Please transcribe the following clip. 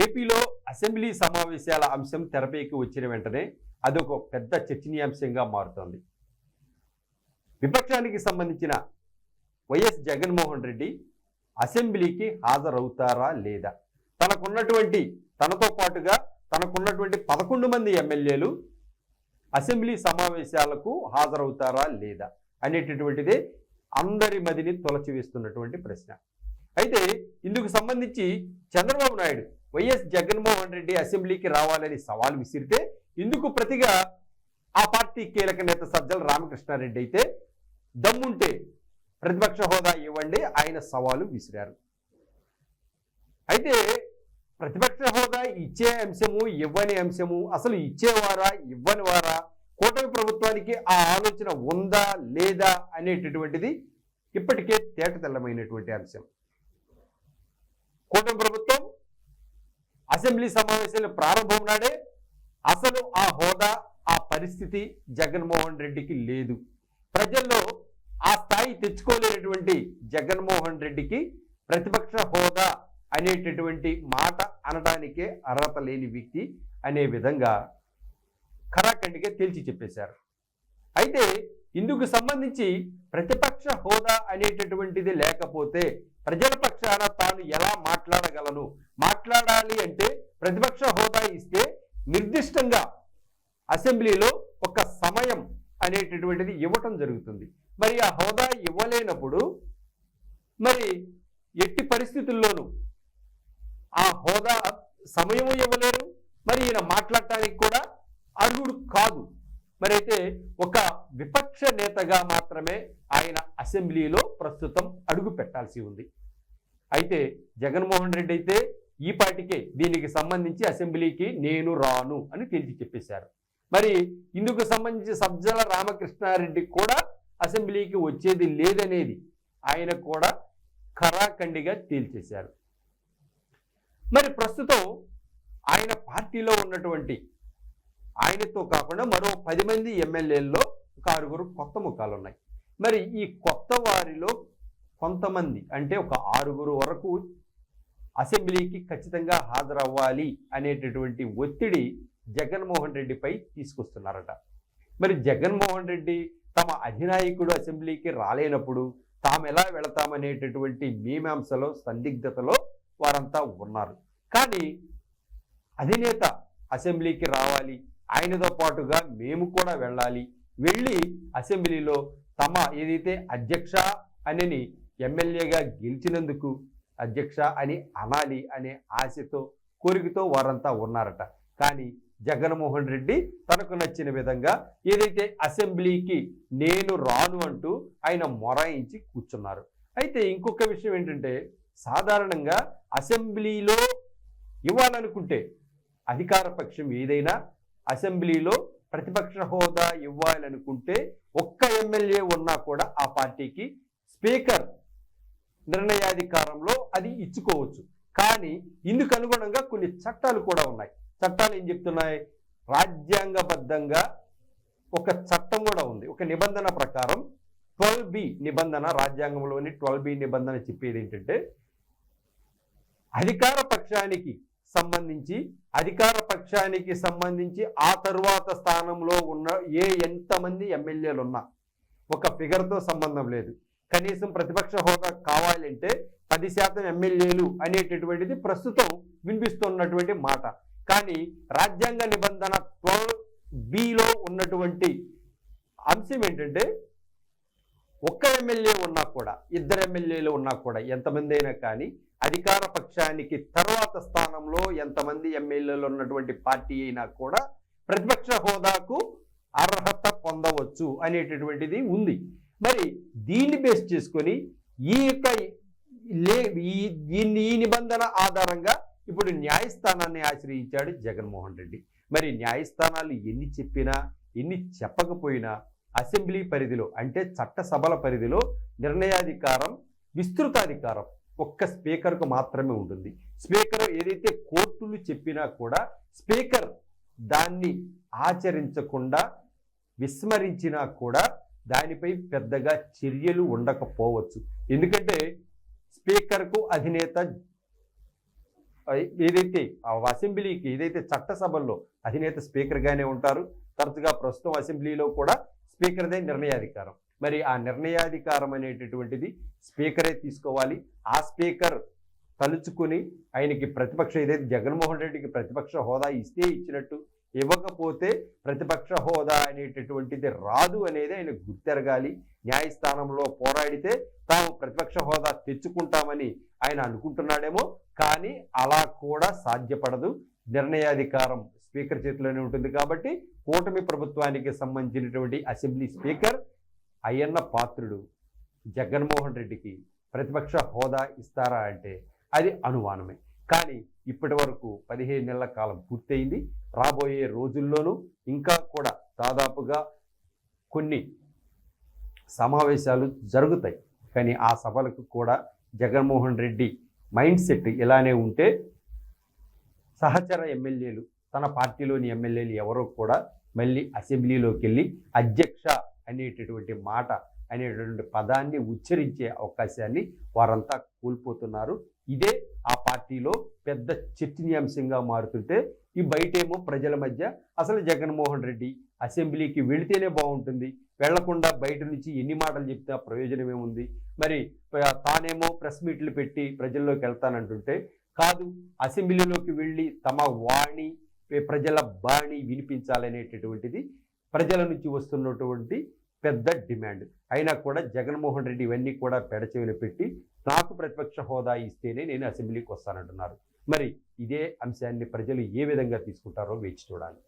ఏపీలో అసెంబ్లీ సమావేశాల అంశం తెరపైకి వచ్చిన వెంటనే అదొక పెద్ద చర్చనీయాంశంగా మారుతోంది. విపక్షానికి సంబంధించిన వైఎస్ జగన్మోహన్ రెడ్డి అసెంబ్లీకి హాజరవుతారా లేదా? తనకున్నటువంటి తనతో పాటుగా తనకున్నటువంటి పదకొండు మంది ఎమ్మెల్యేలు అసెంబ్లీ సమావేశాలకు హాజరవుతారా లేదా అనేటటువంటిదే అందరి మదిని తొలచివేస్తున్నటువంటి ప్రశ్న. అయితే ఇందుకు సంబంధించి చంద్రబాబు నాయుడు వైఎస్ జగన్మోహన్ రెడ్డి అసెంబ్లీకి రావాలని సవాల్ విసిరితే ఇందుకు ప్రతిగా ఆ పార్టీ కీలక నేత సజ్జల రామకృష్ణారెడ్డి అయితే దమ్ముంటే ప్రతిపక్ష హోదా ఇవ్వండి ఆయన సవాలు విసిరారు. అయితే ప్రతిపక్ష హోదా ఇచ్చే అంశము ఇవ్వని అంశము అసలు ఇచ్చేవారా ఇవ్వని వారా కూటమి ప్రభుత్వానికి ఆ ఆలోచన ఉందా లేదా అనేటటువంటిది ఇప్పటికే తేటతెల్లమైనటువంటి అంశం. కూటమి అసెంబ్లీ సమావేశాల ప్రారంభం నాడే అసలు ఆ హోదా ఆ పరిస్థితి జగన్మోహన్ రెడ్డికి లేదు. ప్రజల్లో ఆ స్థాయి తెచ్చుకోలేనటువంటి జగన్మోహన్ రెడ్డికి ప్రతిపక్ష హోదా అనేటటువంటి మాట అనడానికే అర్హత లేని వ్యక్తి అనే విధంగా ఖరాఖండిగా తేల్చి చెప్పేశారు. అయితే ఇందుకు సంబంధించి ప్రతిపక్ష హోదా అనేటటువంటిది లేకపోతే ప్రజల పక్షాన తాను ఎలా మాట్లాడగలను? మాట్లాడాలి అంటే ప్రతిపక్ష హోదా ఇస్తే నిర్దిష్టంగా అసెంబ్లీలో ఒక సమయం అనేటటువంటిది ఇవ్వటం జరుగుతుంది. మరి ఆ హోదా ఇవ్వలేనప్పుడు మరి ఎట్టి పరిస్థితుల్లోనూ ఆ హోదా సమయం ఇవ్వలేరు. మరి ఈయన మాట్లాడటానికి కూడా అర్హుడు కాదు. మరి అయితే ఒక విపక్ష నేతగా మాత్రమే ఆయన అసెంబ్లీలో ప్రస్తుతం అడుగు పెట్టాల్సి ఉంది. అయితే జగన్మోహన్ రెడ్డి అయితే ఈ పాటికే దీనికి సంబంధించి అసెంబ్లీకి నేను రాను అని తేల్చి చెప్పేశారు. మరి ఇందుకు సంబంధించి సబ్జల రామకృష్ణారెడ్డి కూడా అసెంబ్లీకి వచ్చేది లేదనేది ఆయన కూడా ఖరాఖండిగా తేల్చేశారు. మరి ప్రస్తుతం ఆయన పార్టీలో ఉన్నటువంటి ఆయనతో కాకుండా మరో పది మంది ఎమ్మెల్యేల్లో ఒక ఆరుగురు కొత్త ముఖాలు ఉన్నాయి మరి ఈ కొత్త వారిలో కొంతమంది అంటే ఒక ఆరుగురు వరకు అసెంబ్లీకి ఖచ్చితంగా హాజరవ్వాలి అనేటటువంటి ఒత్తిడి జగన్మోహన్ రెడ్డిపై తీసుకొస్తున్నారట. మరి జగన్మోహన్ రెడ్డి తమ అధినాయకుడు అసెంబ్లీకి రాలేనప్పుడు తాము ఎలా వెళతామనేటటువంటి మీమాంసలో సందిగ్ధతలో వారంతా ఉన్నారు. కానీ అధినేత అసెంబ్లీకి రావాలి ఆయనతో పాటుగా మేము కూడా వెళ్ళాలి వెళ్ళి అసెంబ్లీలో తమ ఏదైతే అధ్యక్ష అనిని ఎమ్మెల్యేగా గెలిచినందుకు అధ్యక్ష అని అనాలి అనే ఆశతో కోరికతో వారంతా ఉన్నారట. కానీ జగన్మోహన్ రెడ్డి తనకు నచ్చిన విధంగా ఏదైతే అసెంబ్లీకి నేను రాను అంటూ ఆయన మొరాయించి కూర్చున్నారు. అయితే ఇంకొక విషయం ఏంటంటే సాధారణంగా అసెంబ్లీలో ఇవ్వాలనుకుంటే అధికార పక్షం ఏదైనా అసెంబ్లీలో ప్రతిపక్ష హోదా ఇవ్వాలనుకుంటే ఒక్క ఎమ్మెల్యే ఉన్నా కూడా ఆ పార్టీకి స్పీకర్ నిర్ణయాధికారంలో అది ఇచ్చుకోవచ్చు. కానీ ఇందుకు అనుగుణంగా కొన్ని చట్టాలు కూడా ఉన్నాయి. చట్టాలు ఏం చెప్తున్నాయి? రాజ్యాంగబద్ధంగా ఒక చట్టం కూడా ఉంది. ఒక నిబంధన ప్రకారం ట్వెల్వ్ బి నిబంధన రాజ్యాంగంలోని ట్వెల్వ్ బి నిబంధన చెప్పేది ఏంటంటే అధికార పక్షానికి సంబంధించి అధికార పక్షానికి సంబంధించి ఆ తరువాత స్థానంలో ఉన్న ఏ ఎంతమంది ఎమ్మెల్యేలు ఉన్నా ఒక ఫిగర్తో సంబంధం లేదు. కనీసం ప్రతిపక్ష హోదా కావాలంటే పది శాతం ఎమ్మెల్యేలు అనేటటువంటిది ప్రస్తుతం వినిపిస్తున్నటువంటి మాట. కానీ రాజ్యాంగ నిబంధన ట్వెల్వ్ బిలో ఉన్నటువంటి అంశం ఏంటంటే ఒక్క ఎమ్మెల్యే ఉన్నా కూడా ఇద్దరు ఎమ్మెల్యేలు ఉన్నా కూడా ఎంతమంది అయినా కానీ అధికార పక్షానికి తర్వాత స్థానంలో ఎంతమంది ఎమ్మెల్యేలు ఉన్నటువంటి పార్టీ అయినా కూడా ప్రతిపక్ష హోదాకు అర్హత పొందవచ్చు అనేటటువంటిది ఉంది. మరి దీన్ని బేస్ చేసుకొని ఈ యొక్క లే ఈ దీన్ని ఈ నిబంధన ఆధారంగా ఇప్పుడు న్యాయస్థానాన్ని ఆశ్రయించాడు జగన్మోహన్ రెడ్డి. మరి న్యాయస్థానాలు ఎన్ని చెప్పినా ఎన్ని చెప్పకపోయినా అసెంబ్లీ పరిధిలో అంటే చట్టసభల పరిధిలో నిర్ణయాధికారం విస్తృతాధికారం ఒక్క స్పీకర్కు మాత్రమే ఉంటుంది. స్పీకర్ ఏదైతే కోర్టులు చెప్పినా కూడా స్పీకర్ దాన్ని ఆచరించకుండా విస్మరించినా కూడా దానిపై పెద్దగా చర్యలు ఉండకపోవచ్చు. ఎందుకంటే స్పీకర్కు అధినేత ఏదైతే ఆ అసెంబ్లీకి ఏదైతే చట్టసభల్లో అధినేత స్పీకర్గానే ఉంటారు తరచుగా ప్రస్తుతం అసెంబ్లీలో కూడా స్పీకర్దే నిర్ణయాధికారం. మరి ఆ నిర్ణయాధికారం అనేటటువంటిది స్పీకరే తీసుకోవాలి. ఆ స్పీకర్ తలుచుకుని ఆయనకి ప్రతిపక్ష ఏదైతే జగన్మోహన్ రెడ్డికి ప్రతిపక్ష హోదా ఇస్తే ఇచ్చినట్టు ఇవ్వకపోతే ప్రతిపక్ష హోదా అనేటటువంటిది రాదు అనేది ఆయన గుర్తెరగాలి. న్యాయస్థానంలో పోరాడితే తాము ప్రతిపక్ష హోదా తెచ్చుకుంటామని ఆయన అనుకుంటున్నాడేమో కానీ అలా కూడా సాధ్యపడదు. నిర్ణయాధికారం స్పీకర్ చేతిలోనే ఉంటుంది కాబట్టి కూటమి ప్రభుత్వానికి సంబంధించినటువంటి అసెంబ్లీ స్పీకర్ అయ్యన్న పాత్రుడు జగన్మోహన్ రెడ్డికి ప్రతిపక్ష హోదా ఇస్తారా అంటే అది అనుమానమే. కానీ ఇప్పటి వరకు పదిహేను నెలల కాలం పూర్తయింది. రాబోయే రోజుల్లోనూ ఇంకా కూడా దాదాపుగా కొన్ని సమావేశాలు జరుగుతాయి. కానీ ఆ సభలకు కూడా జగన్మోహన్ రెడ్డి మైండ్ సెట్ ఇలానే ఉంటే సహచర ఎమ్మెల్యేలు తన పార్టీలోని ఎమ్మెల్యేలు ఎవరో కూడా మళ్ళీ అసెంబ్లీలోకి వెళ్ళి అధ్యక్ష అనేటటువంటి మాట అనేటువంటి పదాన్ని ఉచ్చరించే అవకాశాన్ని వారంతా కోల్పోతున్నారు. ఇదే ఆ పార్టీలో పెద్ద చర్చనీయాంశంగా మారుతుంటే ఈ బయటేమో ప్రజల మధ్య అసలు జగన్మోహన్ రెడ్డి అసెంబ్లీకి వెళితేనే బాగుంటుంది. వెళ్ళకుండా బయట నుంచి ఎన్ని మాటలు చెప్తే ప్రయోజనం ఏముంది మరి తానేమో ప్రెస్ మీట్లు పెట్టి ప్రజల్లోకి వెళ్తానంటుంటే కాదు అసెంబ్లీలోకి వెళ్ళి తమ వాణి ప్రజల బాణి వినిపించాలనేటటువంటిది ప్రజల నుంచి వస్తున్నటువంటి పెద్ద డిమాండ్. అయినా కూడా జగన్మోహన్ రెడ్డి ఇవన్నీ కూడా పెడచెవిన పెట్టి నాకు ప్రతిపక్ష హోదా ఇస్తేనే నేను అసెంబ్లీకి వస్తానంటున్నారు. మరి ఇదే అంశాన్ని ప్రజలు ఏ విధంగా తీసుకుంటారో వేచి చూడాలి.